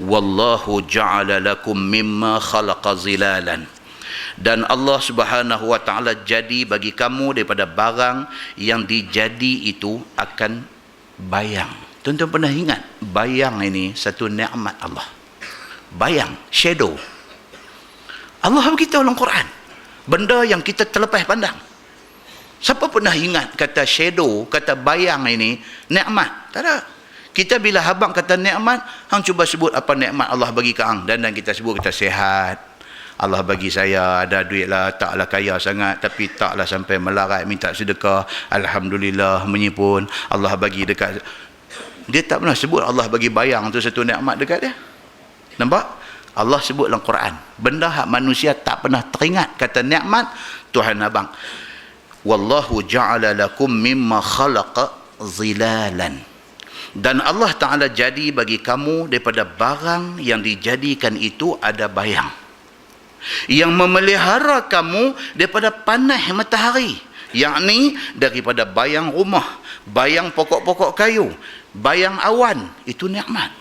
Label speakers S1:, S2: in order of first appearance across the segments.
S1: wallahu ja'ala lakum mimma khalaqa zilalan dan Allah Subhanahu wa taala jadi bagi kamu daripada barang yang dijadi itu akan bayang. Tuan-tuan pernah ingat bayang ini satu nikmat Allah. Bayang, shadow. Allah beritahu dalam Quran. Benda yang kita terlepas pandang. Siapa pernah ingat kata shadow, kata bayang ini nikmat? Tak ada. Kita bila habang kata nikmat, hang cuba sebut apa nikmat Allah bagi ke hang. Dan dan kita sebut kita sehat, Allah bagi saya ada duit lah taklah kaya sangat. Tapi taklah sampai melarat minta sedekah. Alhamdulillah menyipun. Allah bagi dekat dia tak pernah sebut Allah bagi bayang tu satu nikmat dekat dia. Nampak? Allah sebut dalam Quran benda hak manusia tak pernah teringat kata nikmat Tuhan abang wallahu ja'ala lakum mimma khalaqa zilalan dan Allah Ta'ala jadi bagi kamu daripada barang yang dijadikan itu ada bayang. Yang memelihara kamu daripada panas matahari. Yakni daripada bayang rumah bayang pokok-pokok kayu bayang awan. Itu nikmat.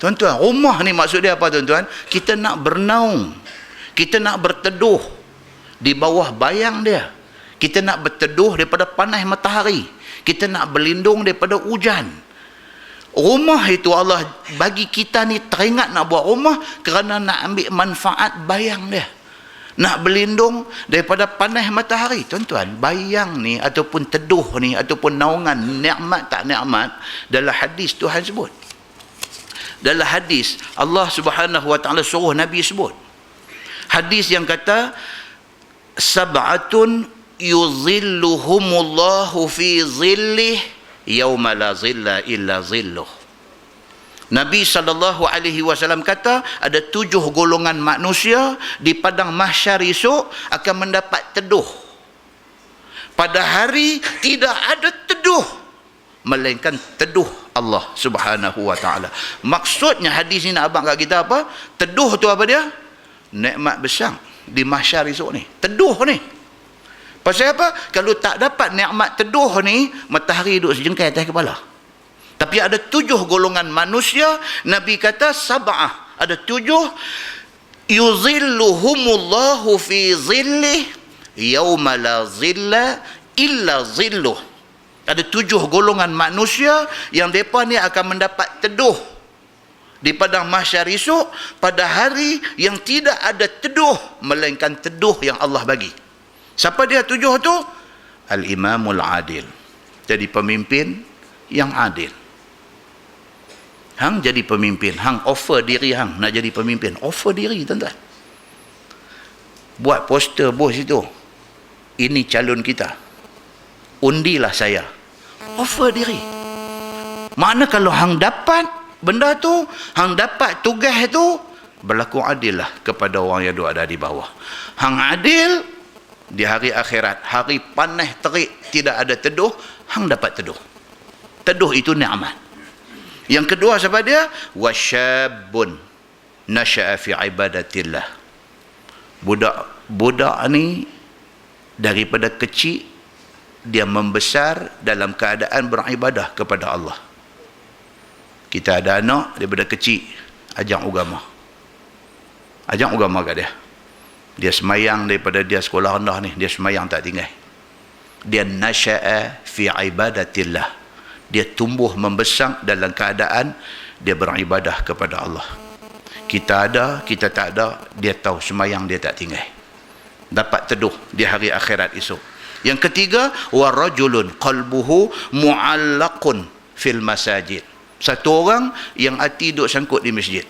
S1: Tuan-tuan rumah ni maksud dia apa tuan-tuan? Kita nak bernaung. Kita nak berteduh di bawah bayang dia. Kita nak berteduh daripada panas matahari kita nak berlindung daripada hujan. Rumah itu Allah bagi kita ni teringat nak buat rumah kerana nak ambil manfaat bayang dia. Nak berlindung daripada panas matahari. Tuan-tuan bayang ni ataupun teduh ni ataupun naungan nikmat tak nikmat dalam hadis Tuhan sebut. Dalam hadis Allah subhanahu wa ta'ala suruh Nabi sebut. Hadis yang kata sab'atun yuzilluhumullahu fi zillih yauma la zilla illa zilluh Nabi sallallahu alaihi wasallam kata ada tujuh golongan manusia di padang mahsyar esok akan mendapat teduh. Pada hari tidak ada teduh melainkan teduh Allah Subhanahu wa taala. Maksudnya hadis ini nak abang kat kita apa? Teduh tu apa dia? Nikmat besar di mahsyar esok ni. Teduh ni. Pasal apa? Kalau tak dapat nikmat teduh ni, matahari duduk sejengkai atas kepala. Tapi ada tujuh golongan manusia, Nabi kata sab'ah. Ada tujuh. Yuzilluhumullahu fi zillih yawma la zilla illa zilluh. Ada tujuh golongan manusia yang mereka ni akan mendapat teduh di padang mahsyar esok pada hari yang tidak ada teduh melainkan teduh yang Allah bagi. Siapa dia tujuh tu? Al-Imamul Adil. Jadi pemimpin yang adil. Hang jadi pemimpin. Hang offer diri hang nak jadi pemimpin. Offer diri tuan-tuan. Buat poster bos itu. Ini calon kita. Undilah saya. Offer diri. Mana kalau hang dapat benda tu, hang dapat tugas itu, berlaku adil lah kepada orang yang ada di bawah. Hang adil, di hari akhirat hari panas terik tidak ada teduh hang dapat teduh. Teduh itu nikmat. Yang kedua siapa dia? Wasyabun nasya'a fi ibadatillah. Budak budak ni daripada kecil dia membesar dalam keadaan beribadah kepada Allah. Kita ada anak daripada kecil ajak agama. Ajak agama kat dia dia semayang daripada dia sekolah rendah ni dia semayang tak tinggal. Dia nasya'a fi ibadatillah. Dia tumbuh membesar dalam keadaan dia beribadah kepada Allah. Kita ada kita tak ada dia tahu semayang dia tak tinggal. Dapat teduh di hari akhirat esok. Yang ketiga wa rajulun qalbuhu mu'allaqun fil masajid. Satu orang yang hati duk sangkut di masjid.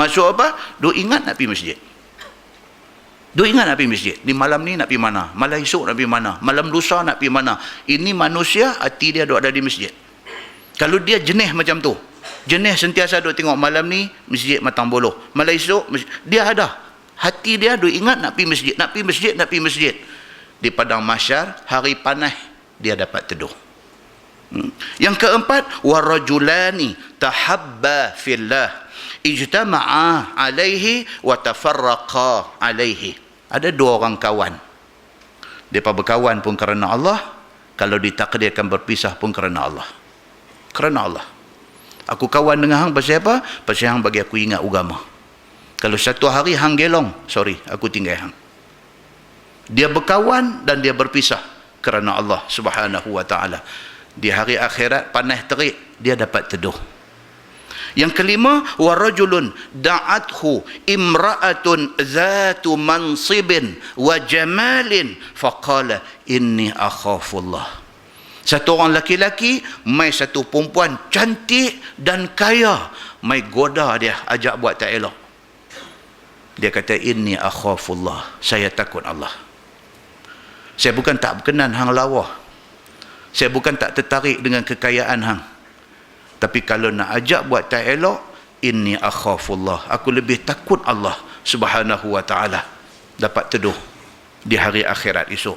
S1: Maksud apa? Duk ingat nak pergi masjid Duk ingat nak pergi masjid. Ni malam ni nak pergi mana? Malam esok nak pergi mana? Malam lusa nak pergi mana? Ini manusia, hati dia duk ada di masjid. Kalau dia jenis macam tu. Jenis sentiasa duk tengok malam ni, masjid matang boloh. Malam esok, masjid. dia ada. Hati dia duk ingat nak pergi masjid. Nak pergi masjid, nak pergi masjid. Di padang masyar, hari panas, dia dapat teduh. Hmm. Yang keempat, warajulani tahabba fillah ijtama'a alaihi wa tafarraqa alaihi ada dua orang kawan mereka berkawan pun kerana Allah kalau ditakdirkan berpisah pun kerana Allah kerana Allah Aku kawan dengan hang pasal apa? Pasal hang bagi aku ingat agama. Kalau satu hari hang gelong, sorry, aku tinggal hang. Dia berkawan dan dia berpisah kerana Allah Subhanahu wa taala. Di hari akhirat panas terik, dia dapat teduh. Yang kelima, wa rajulun da'athu imra'atun zatu mansibin wa jamalin faqala inni akhafullah. Satu orang laki-laki, mai satu perempuan cantik dan kaya, mai goda dia ajak buat tak elok. Dia kata inni akhafullah. Saya takut Allah. Saya bukan tak berkenan hang lawa. Saya bukan tak tertarik dengan kekayaan hang. Tapi kalau nak ajak buat tak elok, inni akhafullah. Aku lebih takut Allah Subhanahu wa taala. Dapat teduh di hari akhirat esok.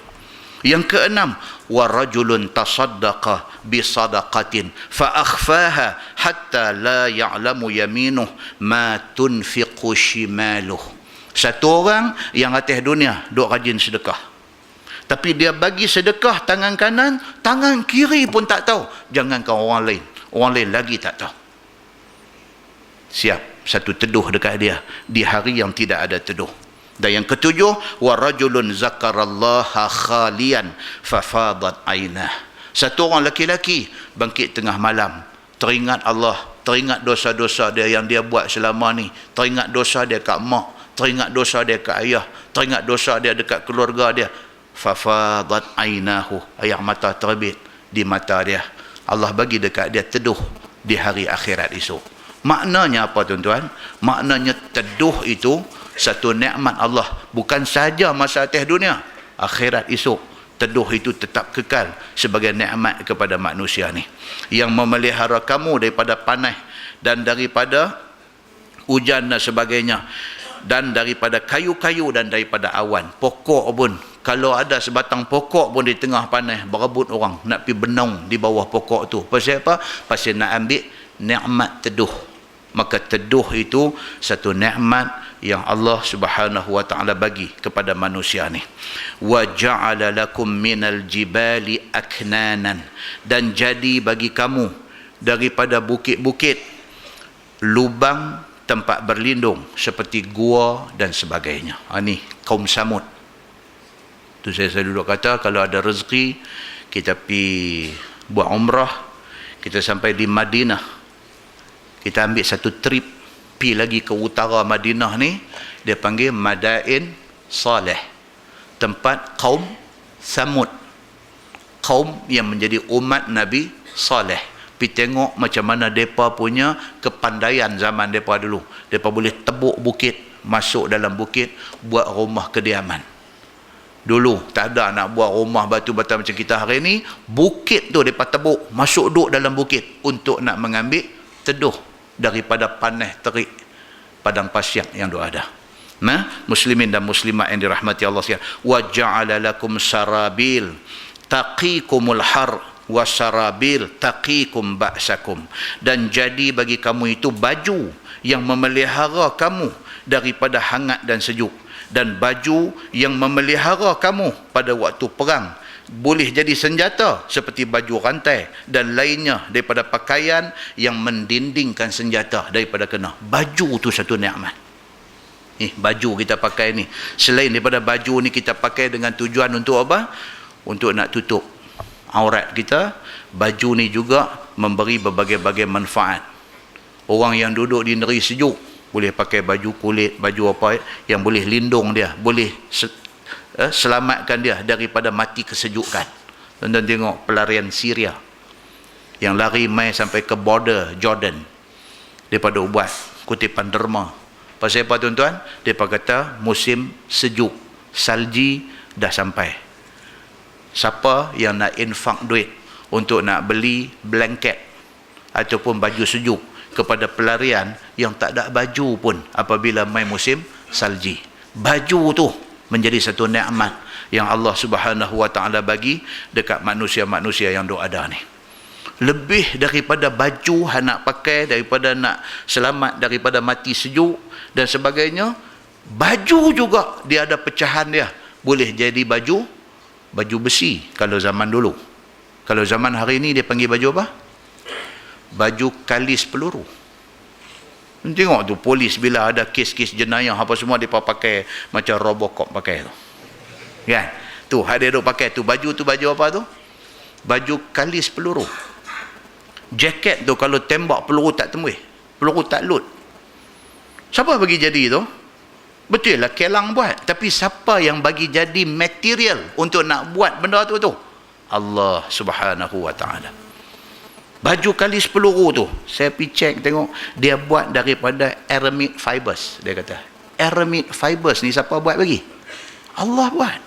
S1: Yang keenam, wa rajulun tasaddaqa bi sadaqatin fa akhfaha hatta la ya'lamu yaminuh ma tunfiqu shimaluh. Satu orang yang atas dunia duk rajin sedekah. Tapi dia bagi sedekah tangan kanan, tangan kiri pun tak tahu. Jangankan orang lain. Orang lain lagi tak tahu. Siap satu teduh dekat dia di hari yang tidak ada teduh. Dan yang ketujuh, wa rajulun zakarallaha khalian fafadat ainah. Satu orang laki-laki bangkit tengah malam, teringat Allah, teringat dosa-dosa dia yang dia buat selama ni, teringat dosa dia kat mak, teringat dosa dia kat ayah, teringat dosa dia dekat keluarga dia. Fafadat ainahu, air mata terbit di mata dia. Allah bagi dekat dia teduh di hari akhirat esok. Maknanya apa tuan-tuan? Maknanya teduh itu satu nikmat Allah bukan saja masa atas dunia akhirat esok teduh itu tetap kekal sebagai nikmat kepada manusia ni yang memelihara kamu daripada panas dan daripada hujan dan sebagainya dan daripada kayu-kayu dan daripada awan. Pokok pun kalau ada sebatang pokok pun di tengah panas berebut orang nak pergi benung di bawah pokok tu. Pasal apa? pasal nak ambil nikmat teduh. Maka teduh itu satu nikmat yang Allah Subhanahu wa taala bagi kepada manusia ni. Wa ja'ala lakum minal jibali aknanan. Dan jadi bagi kamu daripada bukit-bukit lubang tempat berlindung seperti gua dan sebagainya. Ha, ni kaum samud. Tu saya selalu duduk kata kalau ada rezeki kita pi buat umrah kita sampai di Madinah. Kita ambil satu trip pi lagi ke utara Madinah ni dia panggil Madain Saleh. Tempat kaum Samud. Kaum yang menjadi umat Nabi Saleh pi tengok macam mana depa punya kepandaian zaman depa dulu. Depa boleh tebuk bukit masuk dalam bukit buat rumah kediaman. Dulu tak ada nak buat rumah batu bata macam kita hari ni bukit tu depa tebuk masuk duduk dalam bukit untuk nak mengambil teduh daripada panas terik padang pasir yang dua ada. Nah, muslimin dan muslimat yang dirahmati Allah sekalian, wa ja'ala lakum sarabil. Taqikumul har wa sarabil taqikum ba'sakum dan jadi bagi kamu itu baju yang memelihara kamu daripada hangat dan sejuk dan baju yang memelihara kamu pada waktu perang boleh jadi senjata seperti baju rantai dan lainnya daripada pakaian yang mendindingkan senjata daripada kena. Baju tu satu nikmat. Eh, baju kita pakai ni. Selain daripada baju ni kita pakai dengan tujuan untuk apa? Untuk nak tutup aurat kita. Baju ni juga memberi berbagai-bagai manfaat. Orang yang duduk di negeri sejuk boleh pakai baju kulit, baju apa yang boleh lindung dia, boleh eh, selamatkan dia daripada mati kesejukan tuan-tuan tengok pelarian Syria yang lari mai sampai ke border Jordan daripada ubat kutipan derma pasal apa tuan-tuan mereka kata musim sejuk salji dah sampai siapa yang nak infak duit untuk nak beli blanket ataupun baju sejuk kepada pelarian yang tak ada baju pun apabila mai musim salji baju tu menjadi satu nikmat yang Allah Subhanahu wa taala bagi dekat manusia-manusia yang dok ada ni. Lebih daripada baju hang nak pakai daripada nak selamat daripada mati sejuk dan sebagainya, baju juga dia ada pecahan dia. Boleh jadi baju baju besi kalau zaman dulu. Kalau zaman hari ini dia panggil baju apa? baju kalis peluru. Tengok tu polis bila ada kes-kes jenayah apa semua dia pakai macam robocop pakai tu. Kan? Tu ada duk pakai tu. Baju tu baju apa tu? Baju kalis peluru. Jaket tu kalau tembak peluru tak tembus peluru tak load siapa bagi jadi tu betul lah kelang buat. Tapi siapa yang bagi jadi material untuk nak buat benda tu tu? Allah subhanahu wa ta'ala. Baju kalis peluru tu saya pergi cek tengok dia buat daripada aramid fibers dia kata. Aramid fibers ni siapa buat bagi? Allah buat.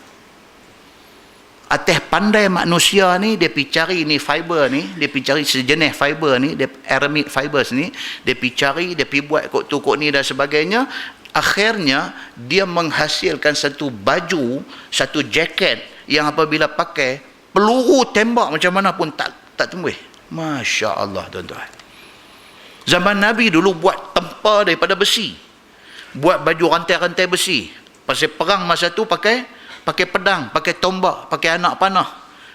S1: Atas pandai manusia ni dia pergi cari ni fiber ni dia pergi cari sejenis fiber ni dia aramid fibers ni dia pergi cari dia pergi buat kok tu kok ni dan sebagainya akhirnya dia menghasilkan satu baju satu jaket yang apabila pakai peluru tembak macam mana pun tak tak tembus Masya Allah tuan-tuan zaman Nabi dulu buat tempa daripada besi buat baju rantai-rantai besi pasal perang masa tu pakai pakai pedang, pakai tombak, pakai anak panah.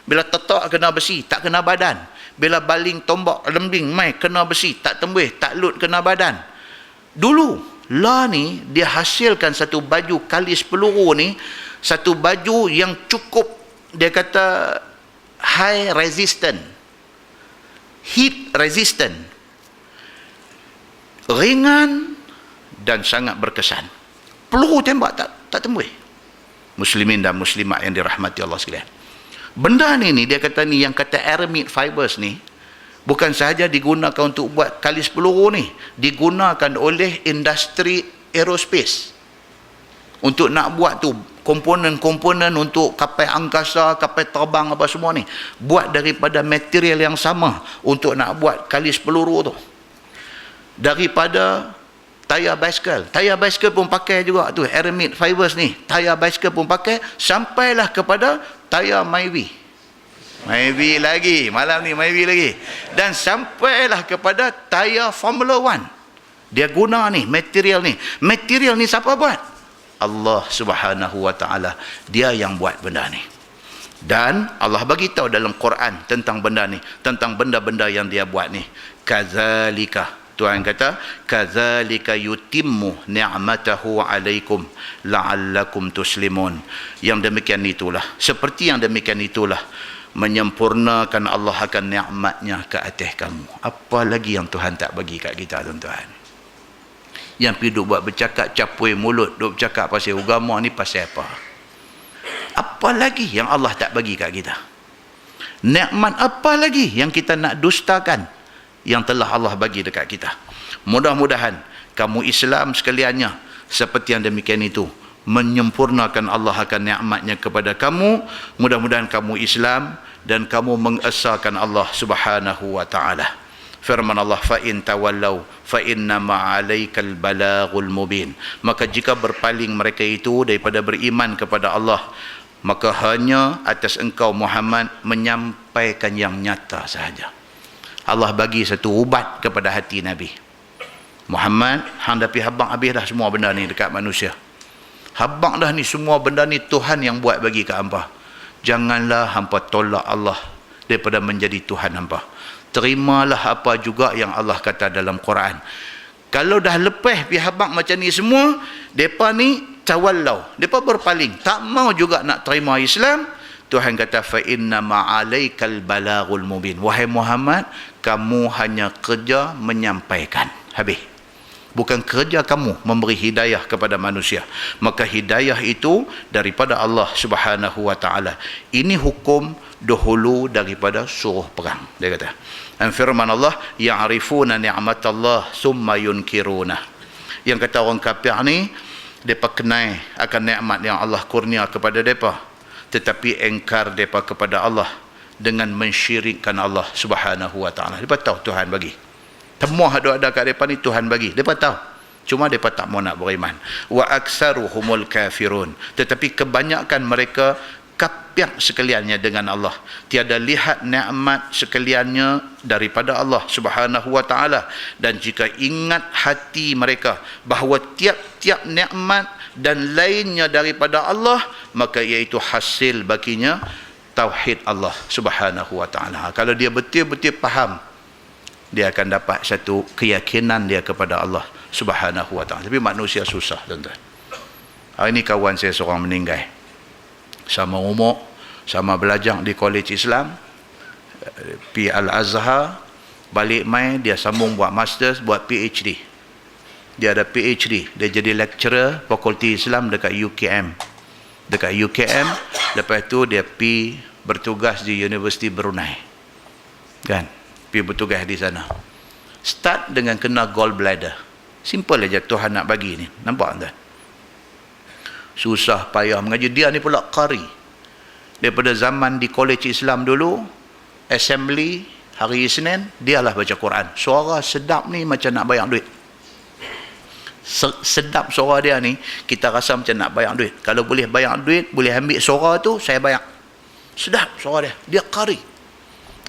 S1: Bila tetak kena besi, tak kena badan. Bila baling tombak, lembing, mai kena besi, tak tembus, tak lut kena badan. Dulu, lah ni dia hasilkan satu baju kalis peluru ni, satu baju yang cukup, dia kata, high resistant. Heat resistant. Ringan dan sangat berkesan. Peluru tembak tak tak tembus muslimin dan muslimat yang dirahmati Allah sekalian. Benda ni ni dia kata ni yang kata aramid fibers ni bukan sahaja digunakan untuk buat kalis peluru ni, digunakan oleh industri aerospace. Untuk nak buat tu komponen-komponen untuk kapal angkasa, kapal terbang apa semua ni, buat daripada material yang sama untuk nak buat kalis peluru tu. Daripada tayar basikal tayar basikal pun pakai juga tu aramid fibers ni tayar basikal pun pakai sampailah kepada tayar Myvi Myvi lagi. Malam ni Myvi lagi. Dan sampailah kepada tayar Formula 1 dia guna ni material ni. Material ni siapa buat? Allah subhanahu wa ta'ala. Dia yang buat benda ni. Dan Allah bagi tahu dalam Quran tentang benda ni tentang benda-benda yang dia buat ni. Kazalika. Tuhan kata kadzalika yutimmu ni'matahu 'alaikum la'allakum tuslimun. Yang demikian itulah. Seperti yang demikian itulah menyempurnakan Allah akan nikmatnya ke atas kamu. Apa lagi yang Tuhan tak bagi kat kita tuan-tuan? Yang pergi duk buat bercakap capui mulut, duk bercakap pasal agama ni pasal apa? Apa lagi yang Allah tak bagi kat kita? Nikmat apa lagi yang kita nak dustakan? yang telah Allah bagi dekat kita. Mudah-mudahan kamu Islam sekaliannya seperti yang demikian itu menyempurnakan Allah akan nikmatnya kepada kamu. Mudah-mudahan kamu Islam dan kamu mengesahkan Allah Subhanahu wa taala. Firman Allah fa in tawallau fa inna ma'alaikal balaghul mubin. Maka jika berpaling mereka itu daripada beriman kepada Allah, maka hanya atas engkau Muhammad menyampaikan yang nyata sahaja. Allah bagi satu ubat kepada hati Nabi. Muhammad, hang dapi habang habis dah semua benda ni dekat manusia. Habang dah ni semua benda ni Tuhan yang buat bagi ke hampa. Janganlah hampa tolak Allah daripada menjadi Tuhan hampa. Terimalah apa juga yang Allah kata dalam Quran. Kalau dah lepas pi habang macam ni semua, depa ni tawallau. Depa berpaling, tak mau juga nak terima Islam. Tuhan kata fa inna ma'alaikal balaghul mubin. Wahai Muhammad, kamu hanya kerja menyampaikan habis bukan kerja kamu memberi hidayah kepada manusia. Maka hidayah itu daripada Allah Subhanahu wa taala. Ini hukum dahulu daripada suruh perang dia kata. Dan firman Allah ya'rifuna ni'matallah summa yunkiruna. Yang kata orang kafir ni depa kenal akan nikmat yang Allah kurnia kepada depa tetapi engkar depa kepada Allah dengan mensyirikkan Allah Subhanahu wa taala. Depa tahu Tuhan bagi. Temuah ada-ada kat depa ni Tuhan bagi. Depa tahu. Cuma depa tak mau nak beriman. Wa aktsaruhumul kafirun. Tetapi kebanyakan mereka kapiak sekaliannya dengan Allah. Tiada lihat nikmat sekaliannya daripada Allah Subhanahu wa taala dan jika ingat hati mereka bahawa tiap-tiap nikmat dan lainnya daripada Allah maka iaitu hasil baginya tauhid Allah Subhanahu wa taala. Kalau dia betul-betul faham dia akan dapat satu keyakinan dia kepada Allah Subhanahu wa taala. Tapi manusia susah, tuan-tuan. Hari ini kawan saya seorang meninggal. Sama umur, sama belajar di College Islam, P Al-Azhar, balik main dia sambung buat masters, buat PhD. Dia ada PhD, dia jadi lecturer Fakulti Islam dekat UKM. Dekat UKM, lepas tu dia pi bertugas di Universiti Brunei. Kan? Pi bertugas di sana. Start dengan kena gallbladder. Simple aja Tuhan nak bagi ni. Nampak tak? Susah payah mengaji. Dia ni pula qari. Daripada zaman di College Islam dulu, assembly, hari Isnin, dialah baca Quran. Suara sedap ni macam nak bayar duit. Sedap suara dia ni, kita rasa macam nak bayar duit. Kalau boleh bayar duit, boleh ambil suara tu, saya bayar. Sedap suara dia. Dia qari.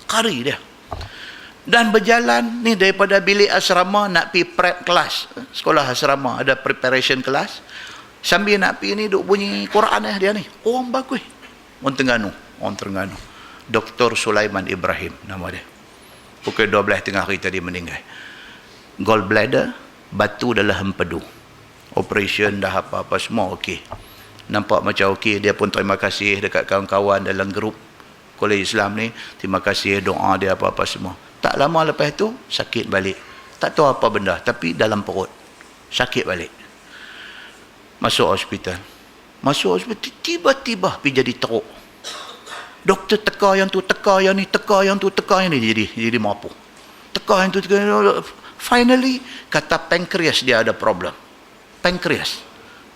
S1: Qari dia dan berjalan ni daripada bilik asrama nak pi prep kelas. Sekolah asrama ada preparation kelas. Sambil nak pi ni duk bunyi Quran eh dia ni. Orang bagus. Orang Terengganu. Orang Terengganu. Dr. Sulaiman Ibrahim nama dia. Pukul 12 tengah hari tadi meninggal. Gallbladder batu dalam empedu. Operation dah apa-apa semua okey. Nampak macam okey dia pun terima kasih dekat kawan-kawan dalam grup Kolej Islam ni. Terima kasih doa dia apa-apa semua tak lama lepas tu sakit balik. Tak tahu apa benda tapi dalam perut. Sakit balik. Masuk hospital. Masuk hospital tiba-tiba pergi jadi teruk. Doktor teka yang tu, teka yang ni, teka yang tu, teka yang ni jadi jadi mampu. Teka yang tu, teka yang tu. Finally kata pankreas dia ada problem. Pankreas.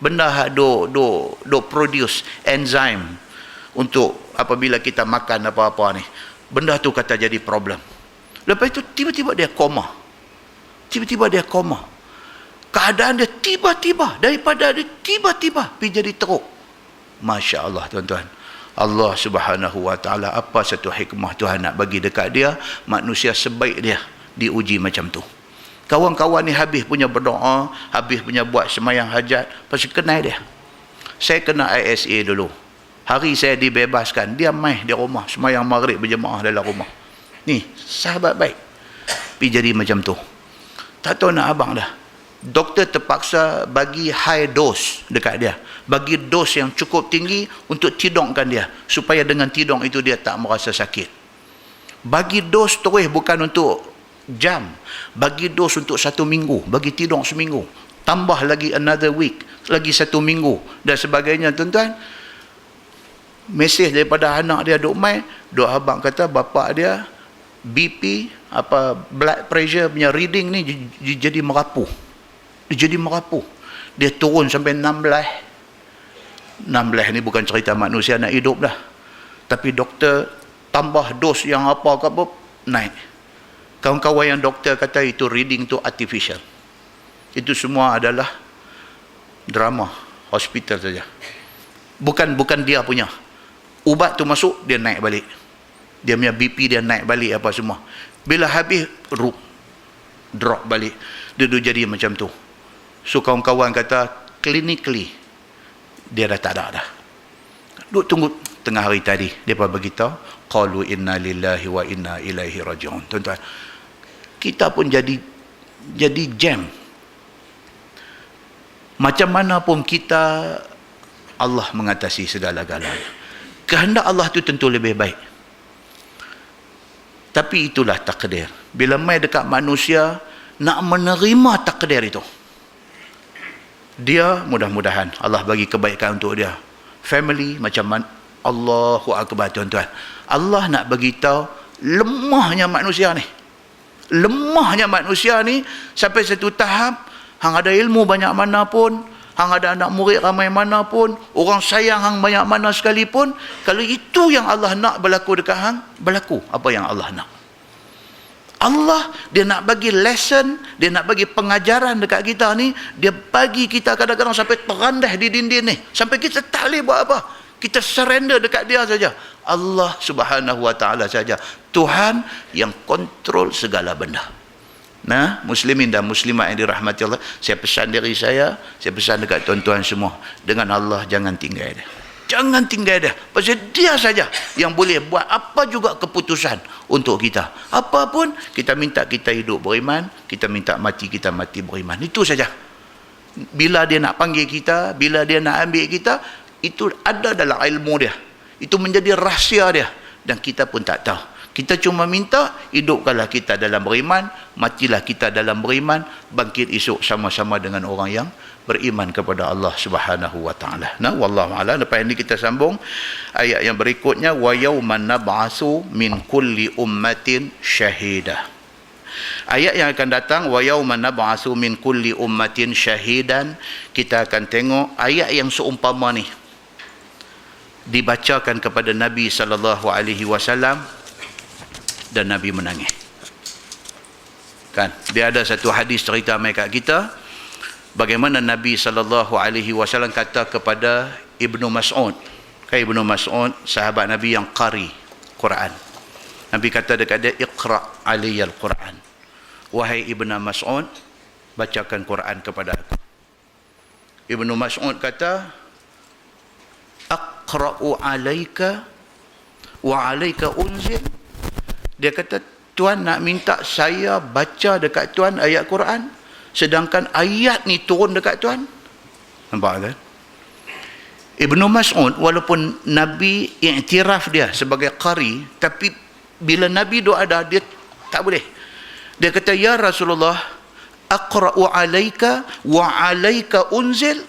S1: Benda do do do produce enzyme untuk apabila kita makan apa-apa ni. Benda tu kata jadi problem. Lepas itu tiba-tiba dia koma. Tiba-tiba dia koma. Keadaan dia tiba-tiba daripada dia tiba-tiba pergi jadi teruk. Masya Allah tuan-tuan. Allah subhanahu wa ta'ala apa satu hikmah Tuhan nak bagi dekat dia manusia sebaik dia diuji macam tu kawan-kawan ni habis punya berdoa habis punya buat semayang hajat pasti kenal dia saya kena ISA dulu hari saya dibebaskan dia main di rumah semayang maghrib berjemaah dalam rumah Ni, sahabat baik. Pergi jadi macam tu. Tak tahu nak abang dah. Doktor terpaksa bagi high dose dekat dia. Bagi dos yang cukup tinggi untuk tidongkan dia. Supaya dengan tidong itu dia tak merasa sakit. Bagi dos terus bukan untuk jam. Bagi dos untuk satu minggu. Bagi tidong seminggu. Tambah lagi another week. Lagi satu minggu. Dan sebagainya tuan-tuan. Mesej daripada anak dia duk mai. Duk abang kata bapak dia BP apa blood pressure punya reading ni jadi merapuh. Dia jadi merapuh. Dia turun sampai 16 16 ni bukan cerita manusia nak hidup dah. Tapi doktor tambah dos yang apa ke apa naik. Kawan-kawan yang doktor kata itu reading tu artificial. Itu semua adalah drama hospital saja. Bukan bukan dia punya. Ubat tu masuk dia naik balik dia punya BP dia naik balik apa semua. Bila habis rup drop balik. Dia tu jadi macam tu. So kawan-kawan kata clinically dia dah tak ada dah. Duk tunggu tengah hari tadi dia pun beritahu qalu inna lillahi wa inna ilaihi rajiun. Tuan-tuan kita pun jadi jadi jam. Macam mana pun kita Allah mengatasi segala-galanya kehendak Allah tu tentu lebih baik tapi itulah takdir. Bila mai dekat manusia, nak menerima takdir itu. Dia mudah-mudahan Allah bagi kebaikan untuk dia. Family macam man, Allahu Akbar tuan-tuan. Allah nak bagi tahu lemahnya manusia ni. Lemahnya manusia ni sampai satu tahap hang ada ilmu banyak mana pun hang ada anak murid ramai mana pun orang sayang hang banyak mana sekalipun kalau itu yang Allah nak berlaku dekat hang berlaku apa yang Allah nak. Allah dia nak bagi lesson dia nak bagi pengajaran dekat kita ni dia bagi kita kadang-kadang sampai terandah di dinding ni. Sampai kita tak boleh buat apa. Kita surrender dekat dia saja. Allah subhanahu wa ta'ala saja. Tuhan yang kontrol segala benda Nah, muslimin dan muslimat yang dirahmati Allah, saya pesan diri saya, saya pesan dekat tuan-tuan semua, dengan Allah jangan tinggal dia. jangan tinggal dia. Pasal dia saja yang boleh buat apa juga keputusan untuk kita. Apapun kita minta kita hidup beriman kita minta mati kita mati beriman. Itu saja. Bila dia nak panggil kita bila dia nak ambil kita itu ada dalam ilmu dia. Itu menjadi rahsia dia. Dan kita pun tak tahu kita cuma minta hidupkanlah kita dalam beriman, matilah kita dalam beriman, bangkit esok sama-sama dengan orang yang beriman kepada Allah Subhanahu wa taala. Nah, wallahu a'lam. Lepas ini kita sambung ayat yang berikutnya wa yauman nab'asu min kulli ummatin syahida. Ayat yang akan datang wa yauman nab'asu min kulli ummatin syahidan kita akan tengok ayat yang seumpama ni dibacakan kepada Nabi sallallahu alaihi wasallam dan Nabi menangis. Kan? Dia ada satu hadis cerita mai kat kita bagaimana Nabi sallallahu alaihi wasallam kata kepada Ibnu Mas'ud. Kan Ibnu Mas'ud sahabat Nabi yang qari Quran. Nabi kata dekat dia iqra aliyal Quran. Wahai Ibnu Mas'ud, bacakan Quran kepada aku. Ibnu Mas'ud kata aqra'u alayka wa alayka unzil dia kata, Tuan nak minta saya baca dekat Tuan ayat Quran. Sedangkan ayat ni turun dekat Tuan. Nampak kan? Ibnu Mas'ud walaupun Nabi iktiraf dia sebagai qari tapi bila Nabi doa ada dia tak boleh. Dia kata ya Rasulullah aqra'u alaika wa alaika unzil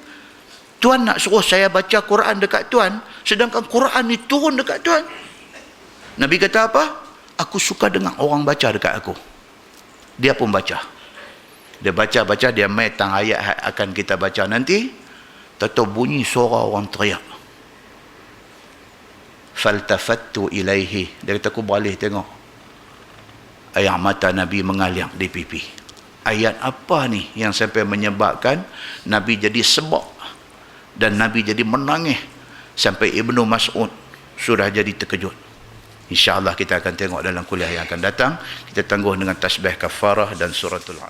S1: Tuan nak suruh saya baca Quran dekat Tuan sedangkan Quran ni turun dekat Tuan. Nabi kata apa? Aku suka dengar orang baca dekat aku. Dia pun baca. Dia baca-baca dia mai tang ayat akan kita baca nanti. Tahu bunyi suara orang teriak. Faltafattu ilaihi. Dia kata aku balik tengok. Ayat mata Nabi mengalir di pipi. Ayat apa ni yang sampai menyebabkan Nabi jadi sebab dan Nabi jadi menangis sampai Ibnu Mas'ud sudah jadi terkejut InsyaAllah kita akan tengok dalam kuliah yang akan datang. Kita tangguh dengan tasbih kafarah dan suratul